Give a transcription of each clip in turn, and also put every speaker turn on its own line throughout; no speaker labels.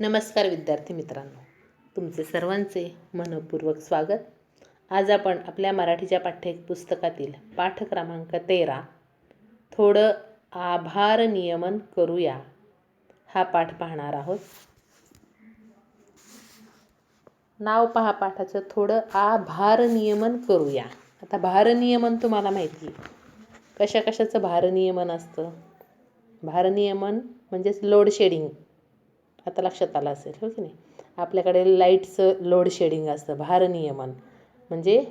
नमस्कार विद्यार्थी मित्रांनो. तुमचे सर्वांचे मनपूर्वक स्वागत. आज आपण आपल्या मराठीच्या पाठ्यपुस्तकातील पाठ क्रमांक तेरा थोडं आभार नियमन करूया. हा पाठ पाहणार आहोत. नाव पहा पाठाचं थोडं आभार नियमन करूया. आता भारनियमन तुम्हाला माहिती आहे. कशा कशाचं भारनियमन असतं? भारनियमन म्हणजेच लोड शेडिंग आता लक्षात आलं असेल हो की नाही? आपल्याकडे लाईटचं लोड शेडिंग असतं भारनियमन म्हणजे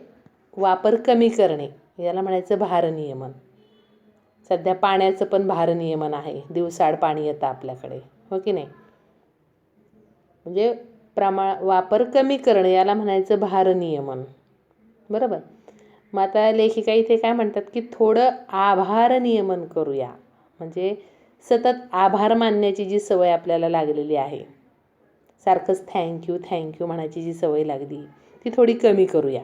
वापर कमी करणे याला म्हणायचं भारनियमन सध्या पाण्याचं पण भारनियमन आहे दिवसाड पाणी येतं आपल्याकडे हो की नाही? म्हणजे प्रमाण वापर कमी करणे याला म्हणायचं भारनियमन बरोबर? मग आता लेखिका इथे काय म्हणतात की थोडं आभार नियमन करूया. म्हणजे सतत आभार मानण्याची जी सवय आपल्याला लागलेली आहे. सारखंच थँक्यू थँक्यू म्हणायची जी सवय लागली ती थोडी कमी करूया.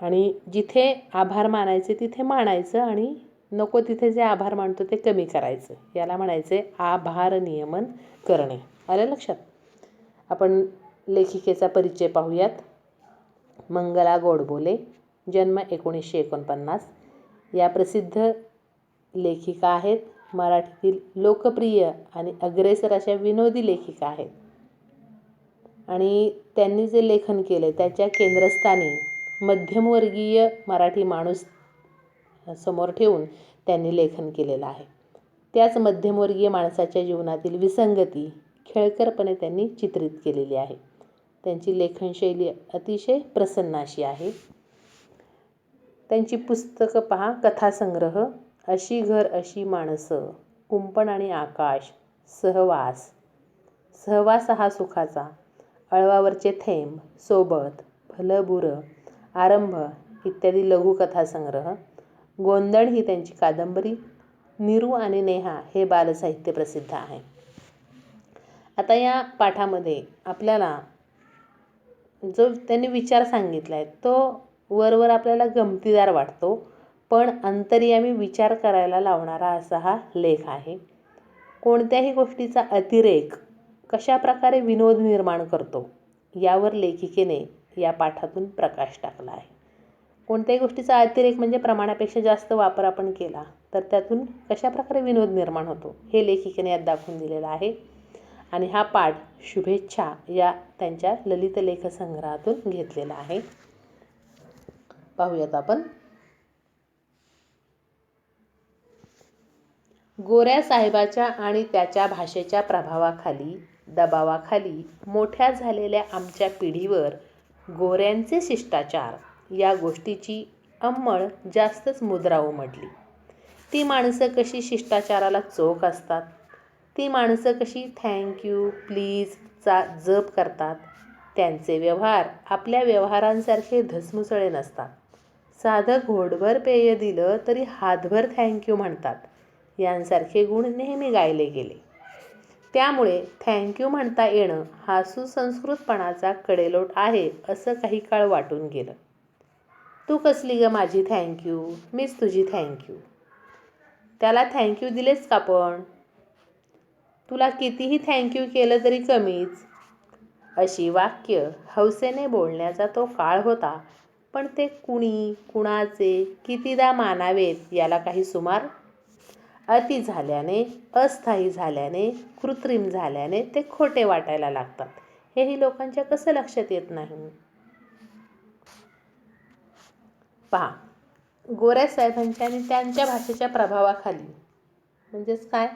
आणि जिथे आभार मानायचे तिथे मानायचं आणि नको तिथे जे आभार मानतो ते कमी करायचं. याला म्हणायचे आभार नियमन करणे. आलं लक्षात? आपण लेखिकेचा परिचय पाहूयात. मंगला गोडबोले जन्म एकोणीसशे एकोणपन्नास. या प्रसिद्ध लेखिका आहेत. मराठीतील लोकप्रिय आणि अग्रेसर अशा विनोदी लेखिका आहेत. आणि त्यांनी जे लेखन केले त्याच्या केंद्रस्थानी मध्यमवर्गीय मराठी माणूस समोर ठेवून त्यांनी लेखन केलेलं आहे. त्याच मध्यमवर्गीय माणसाच्या जीवनातील विसंगती खेळकरपणे त्यांनी चित्रित केलेली आहे. त्यांची लेखनशैली अतिशय प्रसन्न अशी आहे. त्यांची पुस्तकं पहा कथासंग्रह अशी घर अशी माणसं कुंपण आणि आकाश सहवास. सहवास हा सुखाचा अळवावरचे थेंब सोबत भलं आरंभ इत्यादी लघुकथासंग्रह गोंधळ ही त्यांची कादंबरी. निरू आणि नेहा हे बालसाहित्य प्रसिद्ध आहे. आता या पाठामध्ये आपल्याला जो त्यांनी विचार सांगितला आहे तो वरवर आपल्याला गमतीदार वाटतो. पण अंतर्यामी विचार करायला लावणारा असा हा लेख आहे. कोणत्याही गोष्टीचा अतिरेक कशा प्रकारे विनोद निर्माण करतो यावर लेखिकेने या पाठातून प्रकाश टाकला आहे. कोणत्याही गोष्टीचा अतिरेक म्हणजे प्रमाणापेक्षा जास्त वापर आपण केला तर त्यातून कशा प्रकारे विनोद निर्माण होतो हे लेखिकेने यात दाखवून दिलेलं आहे. आणि हा पाठ शुभेच्छा या त्यांच्या ललित लेखसंग्रहातून घेतलेला आहे. पाहूयात आपण. गोऱ्या साहेबाच्या आणि त्याच्या भाषेच्या प्रभावाखाली दबावाखाली मोठ्या झालेल्या आमच्या पिढीवर गोऱ्यांचे शिष्टाचार या गोष्टीची अंमळ जास्तच मुद्रा उमटली ती माणसं कशी शिष्टाचाराला चोख असतात? ती माणसं कशी थँक्यू प्लीजचा जप करतात? त्यांचे व्यवहार आपल्या व्यवहारांसारखे धसमुसळे नसतात. साधं घोडभर पेय दिलं तरी हातभर थँक्यू म्हणतात. यांसारखे गुण नेहमी गायले गेले. त्यामुळे थँक्यू म्हणता येणं हा सुसंस्कृतपणाचा कडेलोट आहे असं काही काळ वाटून गेलं. तू कसली ग माझी थँक्यू मीच तुझी थँक्यू त्याला थँक्यू दिलेच का पण? तुला कितीही थँक्यू केलं तरी कमीच. अशी वाक्य हौसेने बोलण्याचा तो काळ होता पण ते कुणी कुणाचे कितीदा मानावेत याला काही सुमार अति झाल्याने अस्थायी झाल्याने कृत्रिम झाल्याने ते खोटे वाटायला लागतात. हेही लोकांच्या कसं लक्षात येत नाही? पहा गोऱ्या साहेबांच्या आणि त्यांच्या भाषेच्या प्रभावाखाली. म्हणजेच काय?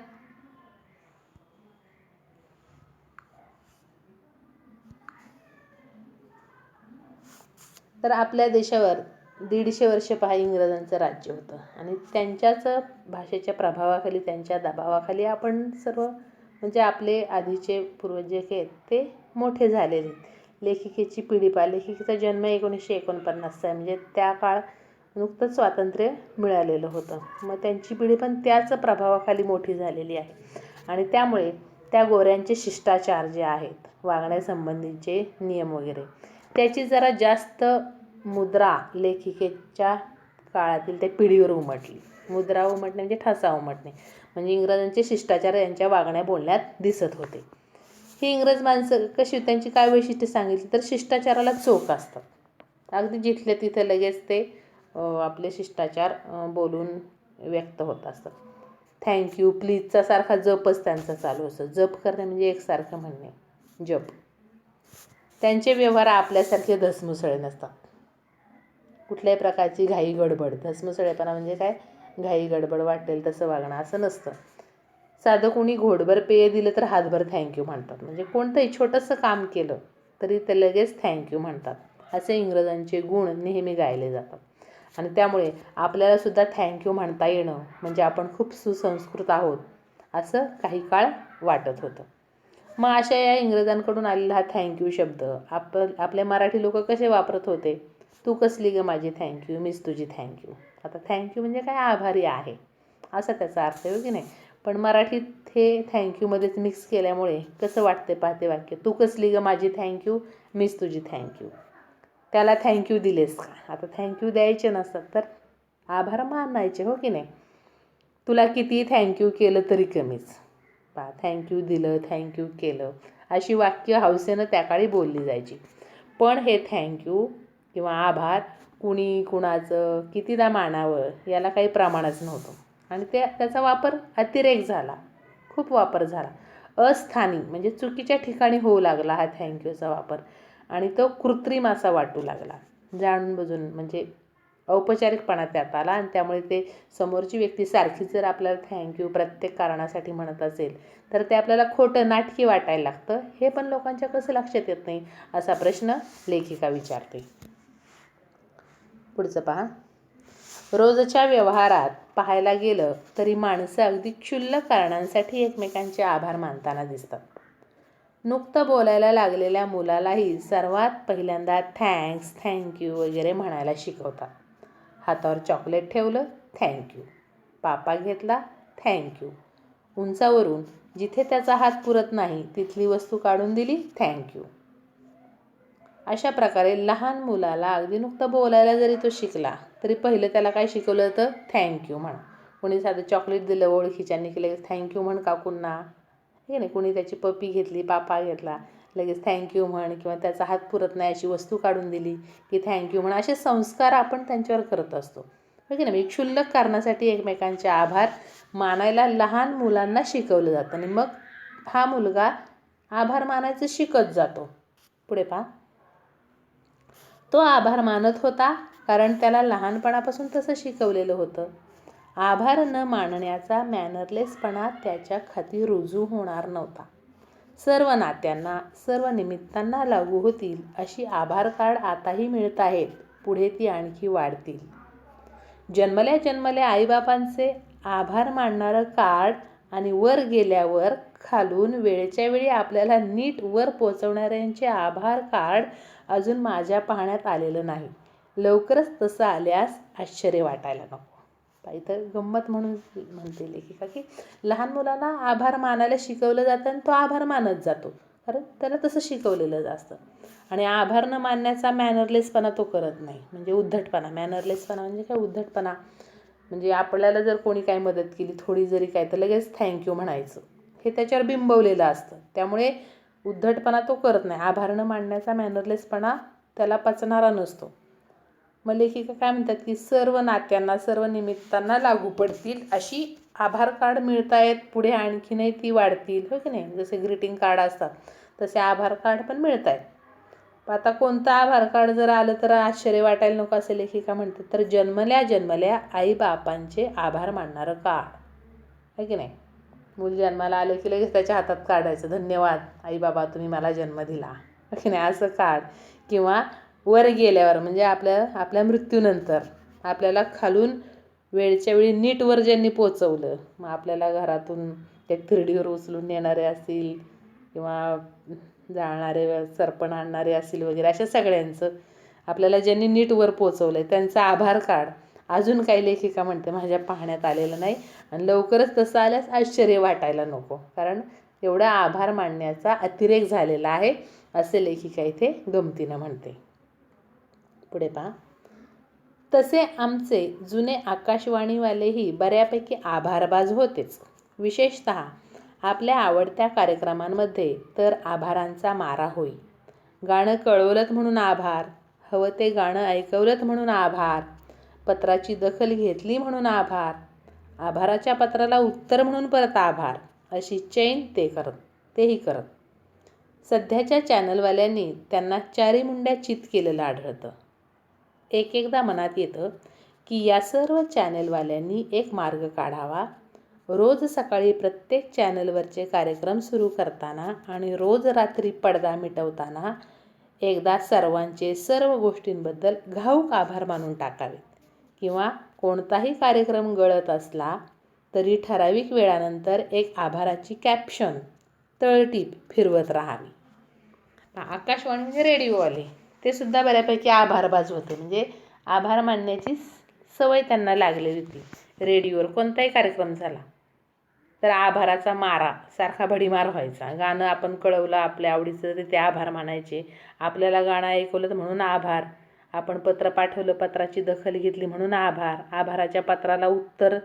तर आपल्या देशावर दीडशे वर्ष पहा इंग्रजांचं राज्य होतं. आणि त्यांच्याच भाषेच्या प्रभावाखाली त्यांच्या दबावाखाली आपण सर्व म्हणजे आपले आधीचे पूर्वज जे आहेत ते मोठे झालेले लेखिकेची पिढी पहा लेखिकेचा जन्म एकोणीसशे एकोणपन्नासचा आहे. म्हणजे त्या काळ नुकतंच स्वातंत्र्य मिळालेलं होतं. मग त्यांची पिढी पण त्याच प्रभावाखाली मोठी झालेली आहे. आणि त्यामुळे त्या गोऱ्यांचे शिष्टाचार जे आहेत वागण्यासंबंधीचे नियम वगैरे त्याची जरा जास्त मुद्रा लेखिकेच्या काळातील त्या पिढीवर उमटली. मुद्रा उमटणे म्हणजे ठसा उमटणे. म्हणजे इंग्रजांचे शिष्टाचार यांच्या वागण्या बोलण्यात दिसत होते. ही इंग्रज माणसं कशी त्यांची काय वैशिष्ट्य सांगितली? तर शिष्टाचाराला चोख असतात. अगदी जिथल्या तिथे लगेच ते आपले शिष्टाचार बोलून व्यक्त होत असतात. थँक्यू प्लीजचा सारखा जपच त्यांचा चालू असतो. जप करणे म्हणजे एकसारखं म्हणणे. जप. त्यांचे व्यवहार आपल्यासारखे धसमुसळे नसतात. कुठल्याही प्रकारची घाई गडबड. भस्मसळेपणा म्हणजे काय? घाई गडबड वाटेल तसं वागणं असं नसतं. साधं कोणी घोडभर पेय दिलं तर हातभर थँक्यू म्हणतात. म्हणजे कोणतंही छोटंसं काम केलं तरी ते लगेच थँक्यू म्हणतात. असे इंग्रजांचे गुण नेहमी गायले जातात. आणि त्यामुळे आपल्यालासुद्धा थँक्यू म्हणता येणं म्हणजे आपण खूप सुसंस्कृत आहोत असं काही काळ वाटत होतं. मग अशा या इंग्रजांकडून आलेला हा थँक्यू शब्द आप आपले मराठी लोक कसे वापरत होते? तू कसली ग माझी थँक्यू मीच तुझी थँक्यू आता थँक्यू म्हणजे काय? आभारी आहे. असा त्याचा अर्थ आहे हो की नाही? पण मराठीत हे थँक्यूमध्येच मिक्स केल्यामुळे कसं वाटते पाहते वाक्य? तू कसली ग माझी थँक्यू मीच तुझी थँक्यू त्याला थँक्यू दिलेस का? आता थँक्यू द्यायचे नसतात तर आभार मानायचे हो की नाही? तुला किती थँक्यू केलं तरी कमीच. पा थँक्यू दिलं थँक्यू केलं. अशी वाक्य हौसेनं त्या काळी बोलली जायची. पण हे थँक्यू किंवा आभार कुणी कुणाचं कितीदा मानावं याला काही प्रमाणच नव्हतं. आणि ते त्याचा वापर अतिरेक झाला. खूप वापर झाला. अस्थानी म्हणजे चुकीच्या ठिकाणी होऊ लागला हा थँक्यूचा वापर. आणि तो कृत्रिम असा वाटू लागला. जाणून बुजून म्हणजे औपचारिकपणा त्यात आला आणि त्यामुळे ते समोरची व्यक्ती सारखी जर आपल्याला थँक्यू प्रत्येक कारणासाठी म्हणत असेल तर ते आपल्याला खोटं नाटकी वाटायला लागतं. हे पण लोकांच्या कसं लक्षात येत नाही असा प्रश्न लेखिका विचारते. पुढचं पहा. रोजच्या व्यवहारात पाहायला गेलं तरी माणसं अगदी क्षुल्लक कारणांसाठी एकमेकांचे आभार मानताना दिसतात. नुकतं बोलायला लागलेल्या मुलालाही सर्वात पहिल्यांदा थँक्स थँक्यू वगैरे म्हणायला शिकवतात. हातावर चॉकलेट ठेवलं थँक्यू. पापा घेतला थँक्यू. उंचावरून जिथे त्याचा हात पुरत नाही तिथली वस्तू काढून दिली थँक्यू. अशा प्रकारे लहान मुलाला अगदी नुकतं बोलायला जरी तो शिकला तरी पहिलं त्याला काय शिकवलं तर थँक्यू म्हण. कोणी साधं चॉकलेट दिलं ओळखीच्यांनी की लगेच थँक्यू म्हण काकूंना. हे नाही कोणी त्याची पपी घेतली पापा घेतला लगेच थँक्यू म्हण किंवा त्याचा हात पुरत नाही अशी वस्तू काढून दिली की थँक्यू म्हण असे संस्कार आपण त्यांच्यावर करत असतो. हो की नाही? म्हणजे क्षुल्लक कारणासाठी एकमेकांचे आभार मानायला लहान मुलांना शिकवलं जातं. आणि मग हा मुलगा आभार मानायचं शिकत जातो. पुढे पहा. तो आभार मानत होता कारण त्याला लहानपणापासून तसं शिकवलेलं होतं. आभार न मानण्याचा मॅनरलेसपणा त्याच्या खाती रुजू होणार नव्हता. सर्व नात्यांना सर्व निमित्तांना लागू होतील अशी आभार कार्ड आताही मिळत आहेत पुढे ती आणखी वाढतील. जन्मल्या जन्मल्या आईबापांचे आभार मानणारं कार्ड आणि वर गेल्यावर खालून वेळच्या वेळी आपल्याला नीट वर पोचवणाऱ्यांचे आभार कार्ड अजून माझ्या पाहण्यात आलेलं नाही. लवकरच तसं आल्यास आश्चर्य वाटायला नको. इथं गंमत म्हणून म्हणते लेखिका की लहान मुलांना आभार मानायला शिकवलं जातं आणि तो आभार मानत जातो. कारण त्याला तसं शिकवलेलं असतं. आणि आभार न मानण्याचा मॅनरलेसपणा तो करत नाही. म्हणजे उद्धटपणा. मॅनरलेसपणा म्हणजे काय? उद्धटपणा. म्हणजे आपल्याला जर कोणी काय मदत केली थोडी जरी काय तर लगेच थँक्यू म्हणायचं. हे त्याच्यावर बिंबवलेलं असतं. त्यामुळे उद्धटपणा तो करत नाही. आभार न मांडण्याचा मॅनरलेसपणा त्याला पचणारा नसतो. मग लेखिका काय म्हणतात की सर्व नात्यांना सर्व निमित्तांना लागू पडतील. अशी आभार कार्ड मिळतायत पुढे आणखीनही ती वाढतील. हो की नाही? जसे ग्रीटिंग कार्ड असतात तसे आभार कार्ड पण मिळत आहेत आता कोणतं आभार कार्ड जर आलं तर आश्चर्य वाटायला नको असे लेखिका म्हणते तर जन्मल्या जन्मल्या आईबापांचे आभार मानणारं कार्ड. है की नाही? मूल जन्माला आलं की लगेच त्याच्या हातात काढायचं धन्यवाद आई बाबा तुम्ही मला जन्म दिला. की नाही असं काढ. किंवा वर गेल्यावर म्हणजे आपल्या आपल्या मृत्यूनंतर आपल्याला खालून वेळच्या वेळी नीट वर ज्यांनी पोचवलं मग आपल्याला घरातून त्या थिरडीवर उचलून नेणारे असतील किंवा जाळणारे सरपण आणणारे असतील वगैरे अशा सगळ्यांचं आपल्याला ज्यांनी नीट वर पोचवलं आहे त्यांचं आभार काढ. अजून काही लेखिका म्हणते माझ्या पाहण्यात आलेलं नाही. आणि लवकरच तसं आल्यास आश्चर्य वाटायला नको. कारण एवढा आभार मानण्याचा अतिरेक झालेला आहे असे लेखिका इथे गमतीनं म्हणते. पुढे पहा. तसे आमचे जुने आकाशवाणीवालेही बऱ्यापैकी आभारबाज होतेच. विशेषत आपल्या आवडत्या कार्यक्रमांमध्ये तर आभारांचा मारा होई. गाणं कळवलंत म्हणून आभार हवं ते गाणं ऐकवलंत म्हणून आभार पत्राची दखल घेतली म्हणून आभार. आभाराच्या पत्राला उत्तर म्हणून परत आभार. अशी चैन ते करत तेही करत. सध्याच्या चॅनलवाल्यांनी त्यांना चारी मुंड्या चित केलेलं आढळतं. एक एकदा मनात येतं की या सर्व चॅनलवाल्यांनी एक मार्ग काढावा. रोज सकाळी प्रत्येक चॅनलवरचे कार्यक्रम सुरू करताना आणि रोज रात्री पडदा मिटवताना एकदा सर्वांचे सर्व गोष्टींबद्दल घाऊक आभार मानून टाकावेत किंवा कोणताही कार्यक्रम गळत असला तरी ठराविक वेळानंतर एक आभाराची कॅप्शन तळटीप फिरवत राहावी. आकाशवाणी म्हणजे रेडिओवाले ते सुद्धा बऱ्यापैकी आभारबाज होते म्हणजे आभार मानण्याची सवय त्यांना लागलेली होती. रेडिओवर कोणताही कार्यक्रम झाला तर आभाराचा मारा सारखा भडीमार व्हायचा. गाणं आपण कळवलं आपल्या आवडीचं तर ते आभार मानायचे. आपल्याला गाणं ऐकवलं तर म्हणून आभार. आपण पत्र पाठवलं पत्राची दखल घेतली म्हणून आभार. आभाराच्या पत्राला उत्तर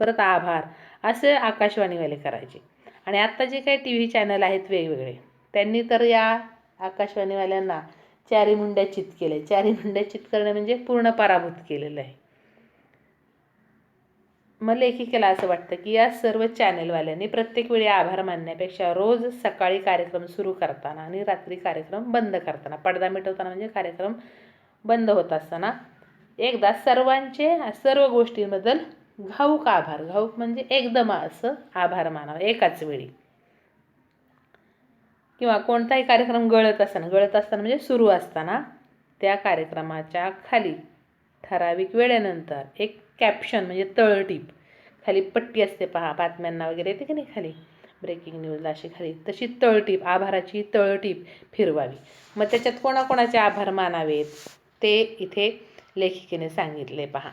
परत आभार असे आकाशवाणीवाले करायचे. आणि आत्ता जे काही टी व्ही चॅनल आहेत वेगवेगळे त्यांनी तर या आकाशवाणीवाल्यांना चारी मुंड्या चित केले चारी मुंड्या चित करणे म्हणजे पूर्ण पराभूत केलेलं आहे. मग लेखिकेला असं वाटतं की या सर्व चॅनलवाल्यांनी प्रत्येक वेळी आभार मानण्यापेक्षा रोज सकाळी कार्यक्रम सुरू करताना आणि रात्री कार्यक्रम बंद करताना पडदा मिटवताना म्हणजे कार्यक्रम बंद होत असताना. एकदा सर्वांचे सर्व गोष्टींबद्दल घाऊक आभार. घाऊक म्हणजे एकदम असं आभार मानावं एकाच वेळी. किंवा कोणताही कार्यक्रम गळत असताना गळत असताना म्हणजे सुरू असताना त्या कार्यक्रमाच्या खाली ठराविक वेळेनंतर एक कॅप्शन म्हणजे तळटीप खाली पट्टी असते पहा बातम्यांना वगैरे येते की नाही खाली? ब्रेकिंग न्यूजला अशी खाली तशी तळटीप आभाराची तळटीप फिरवावी. मग त्याच्यात कोणाकोणाचे आभार मानावेत? ते इथे लेखिकेने सांगितले पहा.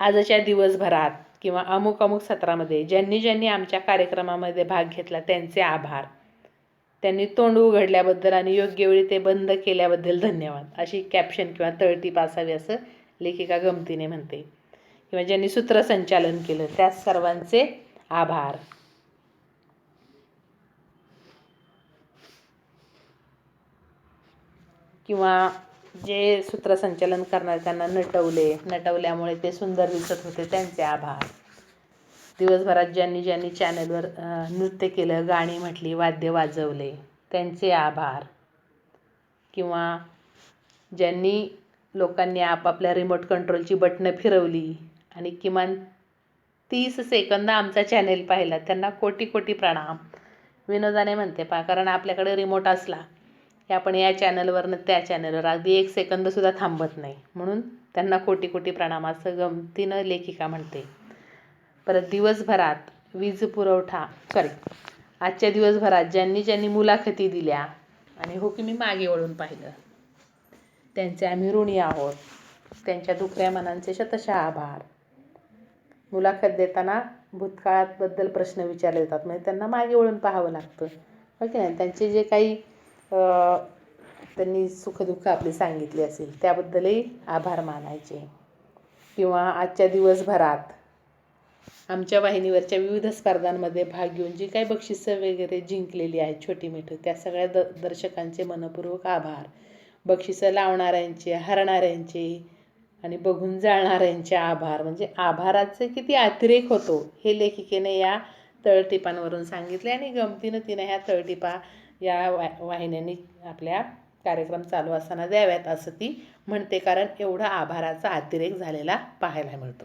आजच्या दिवसभरात किंवा अमुक अमुक सत्रामध्ये ज्यांनी ज्यांनी आमच्या कार्यक्रमामध्ये भाग घेतला त्यांचे आभार. त्यांनी तोंड उघडल्याबद्दल आणि योग्य वेळी ते बंद केल्याबद्दल धन्यवाद. अशी कॅप्शन किंवा तळटीप असावी असं लेखिका गमतीने म्हणते. किंवा ज्यांनी सूत्रसंचालन केलं त्या सर्वांचे आभार. किंवा जे सूत्रसंचालन करणारे त्यांना नटवले नटवल्यामुळे ते सुंदर दिसत होते. त्यांचे आभार. दिवसभरात ज्यांनी ज्यांनी चॅनलवर नृत्य केलं गाणी म्हटली वाद्य वाजवले त्यांचे आभार. किंवा ज्यांनी लोकांनी आपापल्या रिमोट कंट्रोलची बटणं फिरवली आणि किमान तीस सेकंद आमचा चॅनेल पाहिला त्यांना कोटी कोटी प्रणाम. विनोदाने म्हणते पा कारण आपल्याकडे रिमोट असला की आपण या चॅनलवरनं त्या चॅनलवर अगदी एक सेकंदसुद्धा थांबत नाही. म्हणून त्यांना कोटी कोटी प्रणाम. असं गमतीनं लेखिका म्हणते. परत दिवसभरात वीज पुरवठा सॉरी आजच्या दिवसभरात ज्यांनी ज्यांनी मुलाखती दिल्या आणि हो की मी मागे वळून पाहिलं त्यांचे आम्ही ऋणी आहोत. त्यांच्या दुखऱ्या मनांचे शतशः आभार. मुलाखत देताना भूतकाळाबद्दल प्रश्न विचारले जातात. म्हणजे त्यांना मागे वळून पाहावं लागतं. हो ओके नाही? त्यांचे जे काही त्यांनी सुखदुःख आपली सांगितली असेल त्याबद्दलही आभार मानायचे. किंवा आजच्या दिवसभरात आमच्या वाहिनीवरच्या विविध स्पर्धांमध्ये भाग घेऊन जी काही बक्षिसं वगैरे जिंकलेली आहेत छोटी मिठं त्या सगळ्या द दर्शकांचे मनपूर्वक आभार. बक्षिसं लावणाऱ्यांचे हरणाऱ्यांचे आणि बघून जाळणाऱ्यांचे आभार. म्हणजे आभाराचे किती अतिरेक होतो हे लेखिकेने या तळटिपांवरून सांगितले आणि गमतीनं तिनं ह्या तळटिपा या वा वाहिन्यांनी आपल्या कार्यक्रम चालू असताना द्याव्यात असं ती म्हणते. कारण एवढा आभाराचा अतिरेक झालेला पाहायला मिळतो.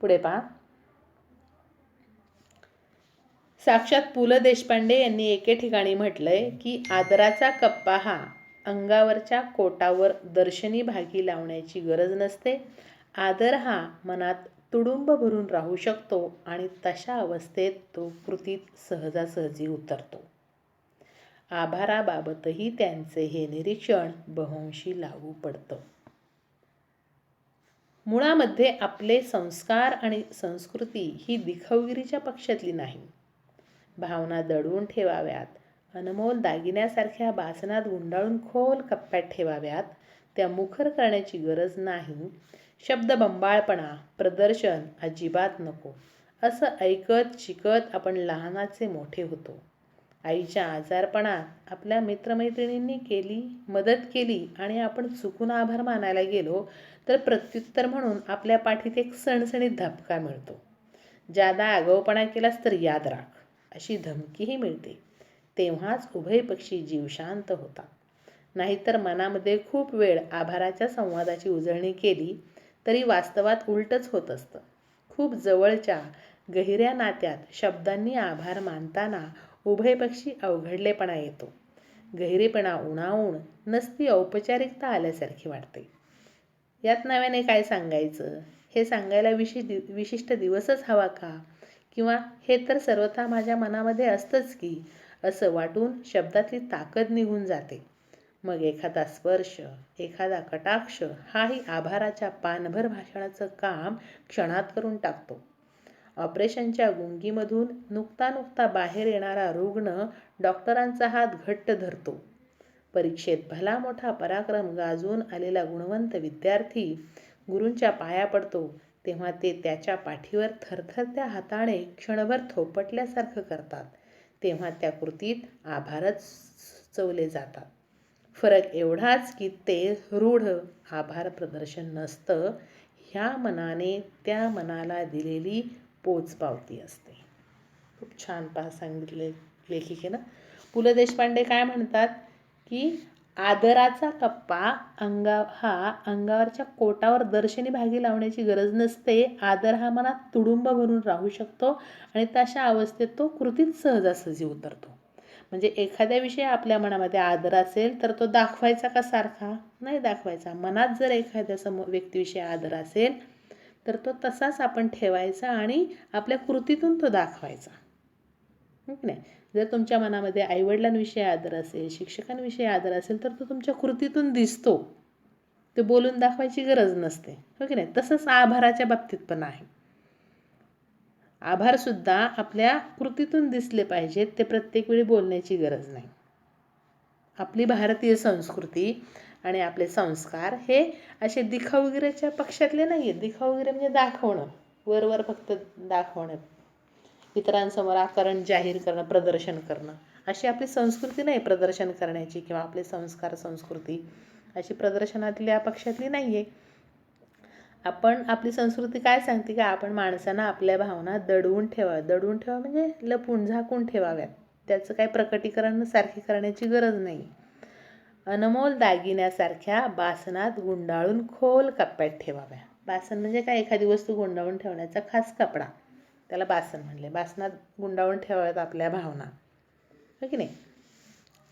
पुढे पहा. साक्षात पु. ल. देशपांडे यांनी एके ठिकाणी म्हटलंय की आदराचा कप्पा हा अंगावरच्या कोटावर दर्शनी भागी लावण्याची गरज नसते. आदर हा मनात तुडुंब भरून राहू शकतो आणि तशा अवस्थेत तो कृतीत सहजासहजी उतरतो. आभाराबाबतही त्यांचे हे निरीक्षण बहंशी लागू पडतं. मुळामध्ये आपले संस्कार आणि संस्कृती ही दिखवगिरीच्या पक्षातली नाही. भावना दडवून ठेवाव्यात अनमोल दागिन्यासारख्या बासनात गुंडाळून खोल कप्प्यात ठेवाव्यात त्या मुखर करण्याची गरज नाही. शब्द बंबाळपणा प्रदर्शन अजिबात नको. असं ऐकत शिकत आपण लहानाचे मोठे होतो. आईच्या आजारपणात आपल्या मित्रमैत्रिणींनी केली मदत केली आणि आपण चुकून आभार मानायला गेलो तर प्रत्युत्तर म्हणून आपल्या पाठीत एक सणसणीत धपका मिळतो. ज्यादा आगाऊपणा केलास तर याद राख अशी धमकीही मिळते. तेव्हाच उभय पक्षी जीव शांत होतात. नाहीतर मनामध्ये खूप वेळ आभाराच्या संवादाची उजळणी केली तरी वास्तवात उलटच होत असतं. खूप जवळच्या गहिऱ्या नात्यात शब्दांनी आभार मानताना उभयपक्षी अवघडलेपणा येतो. गहिरेपणा उणावून नसती औपचारिकता आल्यासारखी वाटते. यात नव्याने काय सांगायचं? हे सांगायला विशि दि विशिष्ट दिवसच हवा का? किंवा हे तर सर्वथा माझ्या मनामध्ये असतंच की असं वाटून शब्दातली ताकद निघून जाते. मग एखादा स्पर्श एखादा कटाक्ष हाही आभाराच्या पानभर भाषणाचं काम क्षणात करून टाकतो. ऑपरेशनच्या गुंगीमधून नुकता नुकता बाहेर येणारा रुग्ण डॉक्टरांचा हात घट्ट धरतो. परीक्षेत भला मोठा पराक्रम गाजवून आलेला गुणवंत विद्यार्थी गुरूंच्या पाया पडतो तेव्हा ते त्याच्या पाठीवर थरथरत्या हाताने क्षणभर थोपटल्यासारखं करतात. तेव्हा त्या कृतीत आभारच सुचवले जातात. फरक एवढाच की ते रूढ आभार प्रदर्शन नसतं. ह्या मनाने त्या मनाला दिलेली पोचपावती असते. खूप छान पहा सांगितले लेखिकेनं पु ल देशपांडे काय म्हणतात की आदराचा कप्पा अंगा हा अंगावरच्या कोटावर दर्शनी भागी लावण्याची गरज नसते. आदर हा मनात तुडुंब भरून राहू शकतो आणि तशा अवस्थेत तो कृतीत सहजासहजी उतरतो. म्हणजे एखाद्याविषयी आपल्या मनामध्ये आदर असेल तर तो दाखवायचा का सारखा? नाही दाखवायचा. मनात जर एखाद्या सम व्यक्तीविषयी आदर असेल तर तो तसाच आपण ठेवायचा आणि आपल्या कृतीतून तो दाखवायचा. हो की नाही? जर तुमच्या मनामध्ये आईवडिलांविषयी आदर असेल शिक्षकांविषयी आदर असेल तर तो तुमच्या कृतीतून दिसतो. ते बोलून दाखवायची गरज नसते. हो की नाही? तसंच आभाराच्या बाबतीत पण आहे. आभारसुद्धा आपल्या कृतीतून दिसले पाहिजेत ते प्रत्येक वेळी बोलण्याची गरज नाही. आपली भारतीय संस्कृती आणि आपले संस्कार हे असे दिखावगिऱ्याच्या पक्षातले नाही आहेत दिखावगिरे म्हणजे दाखवणं. वरवर फक्त दाखवणं. इतरांसमोर आकरण जाहीर करणं प्रदर्शन करणं. अशी आपली संस्कृती नाही प्रदर्शन करण्याची किंवा आपले संस्कार संस्कृती अशी प्रदर्शनातल्या पक्षातली नाही आहे आपण आपली संस्कृती काय सांगते का आपण माणसांना आपल्या भावना दडवून ठेवा दडवून ठेवा म्हणजे लपून झाकून ठेवाव्यात. त्याचं काही प्रकटीकरण सारखी करण्याची गरज नाही अनमोल दागिन्यासारख्या बासनात गुंडाळून खोल कप्प्यात ठेवाव्या. बासन म्हणजे काय? एखादी वस्तू गुंडाळून ठेवण्याचा खास कपडा. त्याला बासन म्हणले. बासनात गुंडाळून ठेवाव्यात आपल्या भावना. हो की नाही?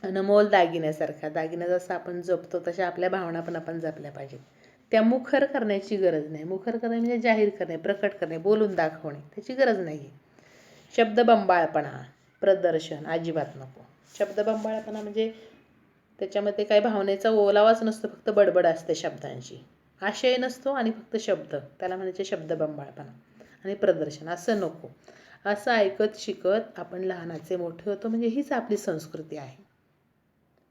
अनमोल दागिन्यासारख्या. दागिन्या जसं आपण जपतो तशा आपल्या भावना पण आपण जपल्या पाहिजेत. त्या मुखर करण्याची गरज नाही. मुखर करणे म्हणजे जाहीर करणे प्रकट करणे बोलून दाखवणे. त्याची गरज नाही आहे शब्द बंबाळपणा प्रदर्शन अजिबात नको. शब्दबंबाळपणा म्हणजे त्याच्यामध्ये काही भावनेचा ओलावाच नसतो फक्त बडबड असते शब्दांची आशय नसतो आणि फक्त शब्द. त्याला म्हणायचे शब्द बंबाळपणा आणि प्रदर्शन. असं नको. असं ऐकत शिकत आपण लहानाचे मोठे होतो म्हणजे हीच आपली संस्कृती आहे.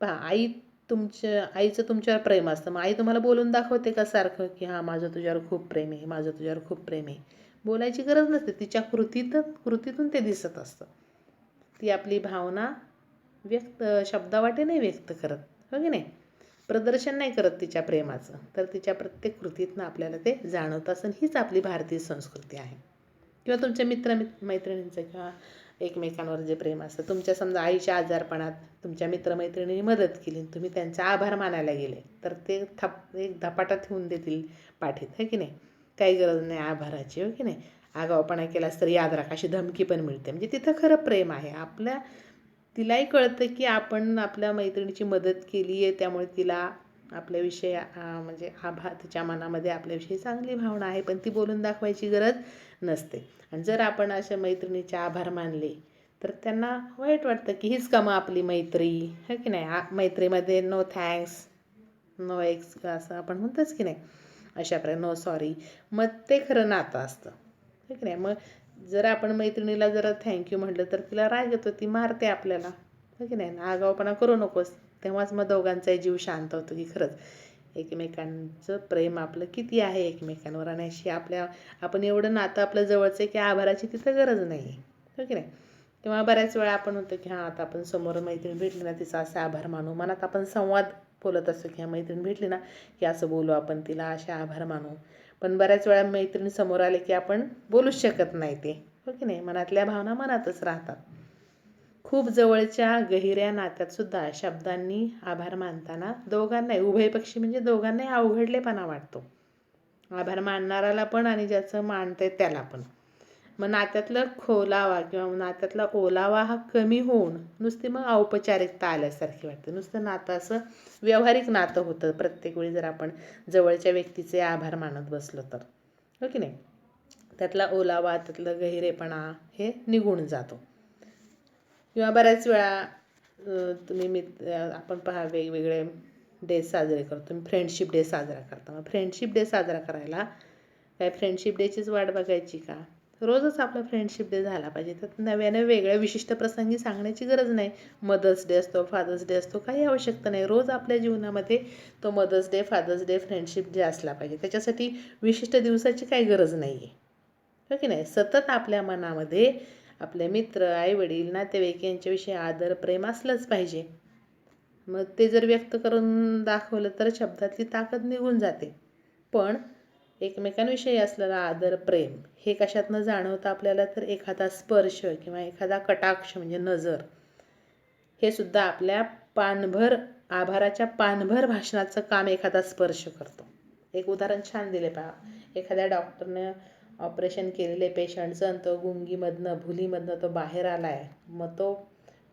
पहा आई तुमच्या आईचं तुमच्यावर प्रेम असतं. मग आई तुम्हाला बोलून दाखवते का सारखं की हां माझं तुझ्यावर खूप प्रेम आहे माझं तुझ्यावर खूप प्रेम आहे? बोलायची गरज नसते. तिच्या कृतीत कृतीतून ते दिसत असतं. ती आपली भावना व्यक्त शब्दावाटे नाही व्यक्त करत हो की नाही? प्रदर्शन नाही करत तिच्या प्रेमाचं. तर तिच्या प्रत्येक कृतीतनं आपल्याला ते जाणवत असं हीच आपली भारतीय संस्कृती आहे. किंवा तुमच्या मित्र मैत्रिणींचं किंवा एकमेकांवर जे प्रेम असतं तुमच्या समजा आईच्या आजारपणात तुमच्या मित्रमैत्रिणींनी मदत केली तुम्ही त्यांचा आभार मानायला गेले तर ते थप एक धपाटा ठेवून देतील पाठीत है की नाही? काही गरज नाही आभाराची हो की नाही? आगावपणा केलास तर याद राखा अशी धमकी पण मिळते. म्हणजे तिथं खरं प्रेम आहे. आपल्या तिलाही कळतं की आपण आपल्या मैत्रिणीची मदत केली आहे त्यामुळे तिला आपल्याविषयी म्हणजे आभा तिच्या मनामध्ये आपल्याविषयी चांगली भावना आहे पण ती बोलून दाखवायची गरज नसते. आणि जर आपण अशा मैत्रिणीचे आभार मानले तर त्यांना वाईट वाटतं की हीच कामं आपली मैत्री है की नाही? आ मैत्रीमध्ये नो थँक्स नो एक्स असं आपण म्हणतोच की नाही? अशा प्रकारे नो सॉरी मग ते खरं नातं असतं. हे की नाही? मग जर आपण मैत्रिणीला जरा थँक्यू म्हटलं तर तिला राग येतो ती मारते आपल्याला. हो की नाही? आगावपणा करू नकोस. तेव्हाच मग दोघांचाही जीव शांत होतो की खरंच. एकमेकांचं प्रेम आपलं किती आहे एकमेकांवर? आणि अशी आपल्या आपण एवढं नातं आपलं जवळचं आहे की आभाराची तिथं गरज नाही. हो की नाही? किंवा बऱ्याच वेळा आपण होतं की हां आता आपण समोर मैत्रीण भेटली ना तिचा असा आभार मानू. मनात आपण संवाद बोलत असतो की हा मैत्रीण भेटली ना की असं बोलू आपण तिला असे आभार मानू. पण बऱ्याच वेळा मैत्रीण समोर आले की आपण बोलूच शकत नाही ते. हो की नाही? मनातल्या भावना मनातच राहतात. खूप जवळच्या गहिऱ्या नात्यात सुद्धा शब्दांनी आभार मानताना दोघांनाही उभयपक्षी म्हणजे दोघांनाही अवघडलेपणा वाटतो. आभार मानणाराला पण आणि ज्याचं मानतंय त्याला पण. मग नात्यातलं खोलावा किंवा नात्यातला ओलावा हा कमी होऊन नुसती मग औपचारिकता आल्यासारखी वाटते. नुसतं नातं असं व्यावहारिक नातं होतं प्रत्येक वेळी जर आपण जवळच्या व्यक्तीचे आभार मानत बसलो तर. हो की नाही? त्यातला ओलावा त्यातलं गहिरेपणा हे निघून जातो. किंवा बऱ्याच वेळा तुम्ही मी आपण पहा वेगवेगळे डे साजरे करतो. तुम्ही फ्रेंडशिप डे साजरा करता. मग फ्रेंडशिप डे साजरा करायला काय? फ्रेंडशिप डेचीच वाट बघायची का? रोजच आपला फ्रेंडशिप डे झाला पाहिजे. तर नव्याने वेगळ्या विशिष्ट प्रसंगी सांगण्याची गरज नाही. मदर्स डे असतो फादर्स डे असतो काही आवश्यकता नाही. रोज आपल्या जीवनामध्ये तो Mother's Day Father's Day Friendship Day असला पाहिजे. त्याच्यासाठी विशिष्ट दिवसाची काही गरज नाही आहे हो की नाही? सतत आपल्या मनामध्ये आपले मित्र आईवडील नातेवाईक यांच्याविषयी आदर प्रेम असलंच पाहिजे. मग ते जर व्यक्त करून दाखवलं तर शब्दातली ताकद निघून जाते. पण एकमेकांविषयी असलेला आदर प्रेम हे कशातनं जाणवतं आपल्याला? तर एखादा स्पर्श किंवा एखादा कटाक्ष म्हणजे नजर. हे सुद्धा आपल्या पानभर आभाराच्या पानभर भाषणाचं काम एखादा स्पर्श करतो. एक उदाहरण छान दिले पहा. एखाद्या डॉक्टरने ऑपरेशन केलेले पेशंटचं आणि तो गुंगीमधनं भुलीमधनं तो बाहेर आला आहे मग तो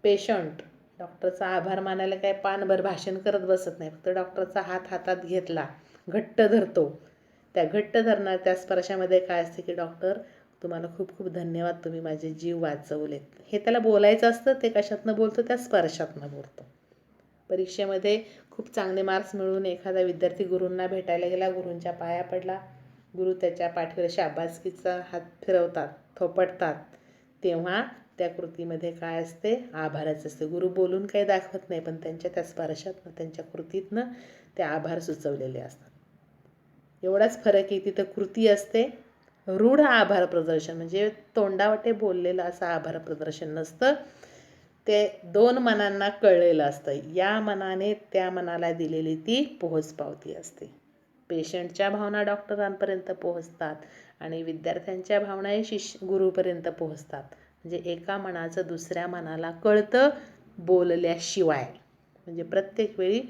पेशंट डॉक्टरचा आभार मानायला काय पानभर भाषण करत बसत नाही. फक्त डॉक्टरचा हात हातात घेतला. घट्ट धरतो. त्या घट्ट धरणार त्या स्पर्शामध्ये काय असते की डॉक्टर तुम्हाला खूप खूप धन्यवाद तुम्ही माझे जीव वाचवलेत. हे त्याला बोलायचं असतं ते कशातनं बोलतो? त्या स्पर्शातनं बोलतो. परीक्षेमध्ये खूप चांगले मार्क्स मिळून एखादा विद्यार्थी गुरूंना भेटायला गेला गुरूंच्या पाया पडला. गुरु त्याच्या पाठीवर शाबासकीचा हात फिरवतात थोपटतात. तेव्हा त्या कृतीमध्ये काय असते? आभारच असते. गुरु बोलून काही दाखवत नाही पण त्यांच्या त्या स्पर्शातनं त्यांच्या कृतीतनं ते आभार सुचवलेले असतात. एवढाच फरक आहे. तिथं कृती असते. रूढ आभार प्रदर्शन म्हणजे तोंडावटे बोललेलं असं आभार प्रदर्शन नसतं. ते दोन मनांना कळलेलं असतं. या मनाने त्या मनाला दिलेली ती पोहोचपावती असते. पेशंटच्या भावना डॉक्टरांपर्यंत पोहोचतात आणि विद्यार्थ्यांच्या भावनाही शिष्य गुरुपर्यंत पोहोचतात. म्हणजे एका मनाचं दुसऱ्या मनाला कळतं बोलल्याशिवाय. म्हणजे प्रत्येक वेळी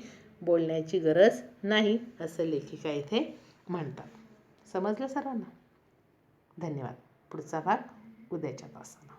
बोलण्याची गरज नाही असं लेखिका इथे म्हणतात समजलं सर्वांना धन्यवाद. पुढचा भाग उद्याच्या तासाला